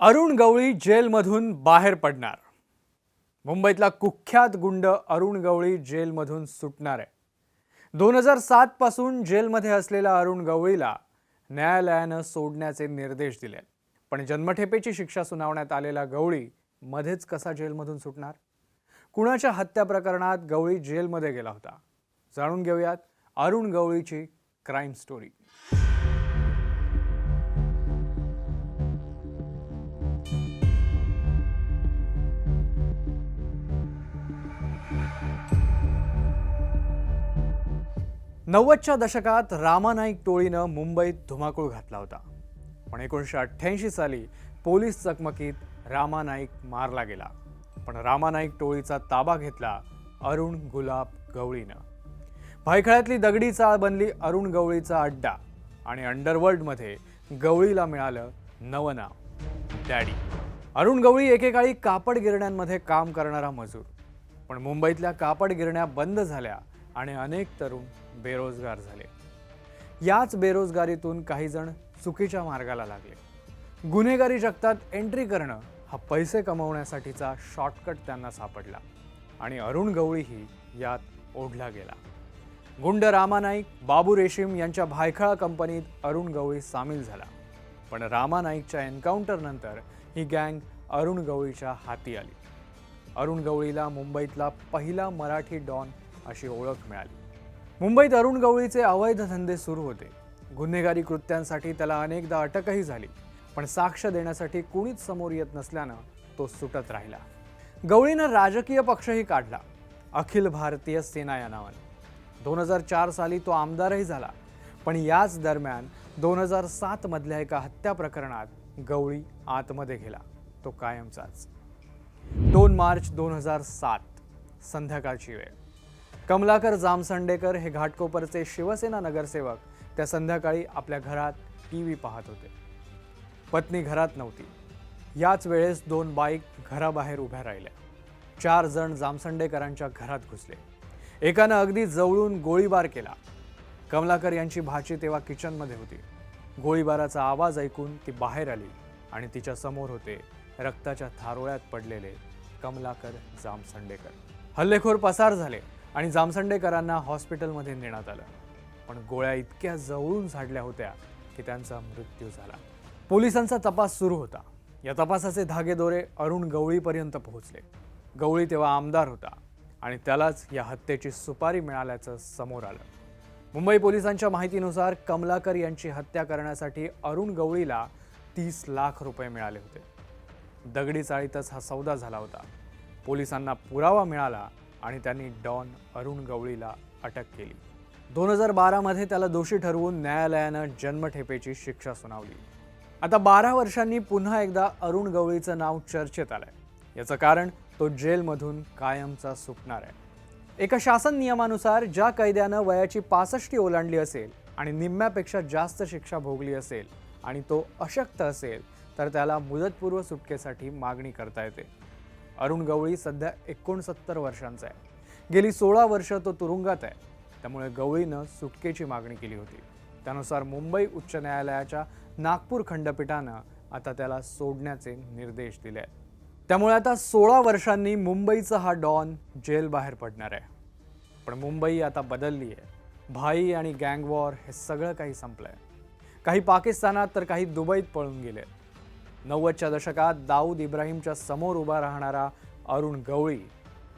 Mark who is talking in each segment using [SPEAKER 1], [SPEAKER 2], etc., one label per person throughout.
[SPEAKER 1] अरुण गवळी जेलमधून बाहेर पडणार. मुंबईतला कुख्यात गुंड अरुण गवळी जेलमधून सुटणार आहे. दोन हजार सातपासून जेलमध्ये असलेल्या अरुण गवळीला न्यायालयानं सोडण्याचे निर्देश दिले. पण जन्मठेपेची शिक्षा सुनावण्यात आलेला गवळी मध्येच कसा जेलमधून सुटणार? कुणाच्या हत्या प्रकरणात गवळी जेलमध्ये गेला होता? जाणून घेऊयात अरुण गवळीची क्राईम स्टोरी. नव्वदच्या दशकात रामा नाईक टोळीनं मुंबईत धुमाकूळ घातला होता. पण एकोणीसशे अठ्ठ्याऐंशी साली पोलीस चकमकीत रामा नाईक मारला गेला. पण रामा नाईक टोळीचा ताबा घेतला अरुण गुलाब गवळीनं. भायखळ्यातली दगडी चाळ बनली अरुण गवळीचा अड्डा आणि अंडरवर्ल्डमध्ये गवळीला मिळालं नवं नाव डॅडी. अरुण गवळी एकेकाळी कापड गिरण्यांमध्ये काम करणारा मजूर. पण मुंबईतल्या कापड गिरण्या बंद झाल्या आणि अनेक तरुण बेरोजगार झाले. याच बेरोजगारीतून काही जण चुकीच्या मार्गाला लागले. गुन्हेगारी जगतात एंट्री करणं हा पैसे कमवण्यासाठीचा शॉर्टकट त्यांना सापडला आणि अरुण गवळीही यात ओढला गेला. गुंड रामा नाईक बाबू रेशीम यांच्या भायखळा कंपनीत अरुण गवळी सामील झाला. पण रामा नाईकच्या एन्काउंटरनंतर ही गँग अरुण गवळीच्या हाती आली. अरुण गवळीला मुंबईतला पहिला मराठी डॉन अशी ओळख मिळाली. मुंबईत अरुण गवळीचे अवैध धंदे सुरू होते. गुन्हेगारी कृत्यांसाठी त्याला अनेकदा अटकही झाली पण साक्ष देण्यासाठी कुणीच समोर येत नसल्यानं तो सुटत राहिला. गवळीनं राजकीय पक्षही काढला अखिल भारतीय सेना या नावाने. दोन हजार चार साली तो आमदारही झाला पण याच दरम्यान दोन हजार सात मधल्या एका हत्या प्रकरणात गवळी आतमध्ये गेला तो कायमचाच. दोन मार्च दोन हजार सात संध्याकाळची वेळ. कमलाकर जामसंडेकर हे घाटकोपरचे शिवसेना नगरसेवक. त्या संध्याकाळी आपल्या घरात टी व्ही पाहत होते. पत्नी घरात नव्हती. याच वेळेस दोन बाईक घराबाहेर उभ्या राहिल्या. चार जण जामसंडेकरांच्या घरात घुसले. एकानं अगदी जवळून गोळीबार केला. कमलाकर यांची भाची तेव्हा किचनमध्ये होती. गोळीबाराचा आवाज ऐकून ती बाहेर आली आणि तिच्या समोर होते रक्ताच्या थारोळ्यात पडलेले कमलाकर जामसंडेकर. हल्लेखोर पसार झाले. आणि जामसंडेकरांना हॉस्पिटलमध्ये नेण्यात आलं. पण गोळ्या इतक्या जवळून झाडल्या होत्या की त्यांचा मृत्यू झाला. पोलिसांचा तपास सुरू होता. या तपासाचे धागेदोरे अरुण गवळीपर्यंत पोहोचले. गवळी तेव्हा आमदार होता आणि त्यालाच या हत्येची सुपारी मिळाल्याचं समोर आलं. मुंबई पोलिसांच्या माहितीनुसार कमलाकर यांची हत्या करण्यासाठी अरुण गवळीला तीस लाख रुपये मिळाले होते. दगडी चाळीतच हा सौदा झाला होता. पोलिसांना पुरावा मिळाला आणि त्यांनी डॉन अरुण गवळीला अटक केली. दोन हजार बारामध्ये त्याला दोषी ठरवून न्यायालयानं जन्मठेपेची शिक्षा सुनावली. आता बारा वर्षांनी पुन्हा एकदा अरुण गवळीचं नाव चर्चेत आलंय. याचं कारण तो जेलमधून कायमचा सुटणार आहे. एका शासन नियमानुसार ज्या कैद्यानं वयाची पासष्टी ओलांडली असेल आणि निम्म्यापेक्षा जास्त शिक्षा भोगली असेल आणि तो अशक्त असेल तर त्याला मुदतपूर्व सुटकेसाठी मागणी करता येते. अरुण गवळी सध्या एकोणसत्तर वर्षांचा आहे. गेली सोळा वर्ष तो तुरुंगात आहे. त्यामुळे गवळीनं सुटकेची मागणी केली होती. त्यानुसार मुंबई उच्च न्यायालयाच्या नागपूर खंडपीठानं आता त्याला सोडण्याचे निर्देश दिले आहेत. त्यामुळे आता सोळा वर्षांनी मुंबईचा हा डॉन जेल बाहेर पडणार आहे. पण मुंबई आता बदलली आहे. भाई आणि गँगवॉर हे सगळं काही संपलं आहे काही पाकिस्तानात तर काही दुबईत पळून गेले नव्वदच्या दशकात दाऊद इब्राहिमच्या समोर उभा राहणारा अरुण गवळी.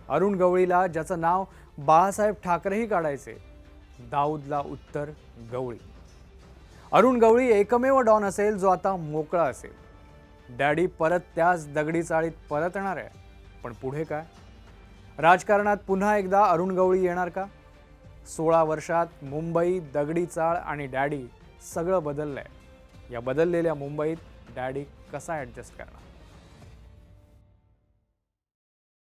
[SPEAKER 1] अरुण गवळीला ज्याचं नाव बाळासाहेब ठाकरेही काढायचे दाऊदला उत्तर गवळी. अरुण गवळी एकमेव डॉन असेल जो आता मोकळा असेल. डॅडी परत त्याच दगडी चाळीत परतणार आहे. पण पुढे काय? राजकारणात पुन्हा एकदा अरुण गवळी येणार का? सोळा वर्षात मुंबई दगडी चाळ आणि डॅडी सगळं बदललं आहे या बदललेल्या मुंबईत डॅडी कसा ॲडजस्ट करणार?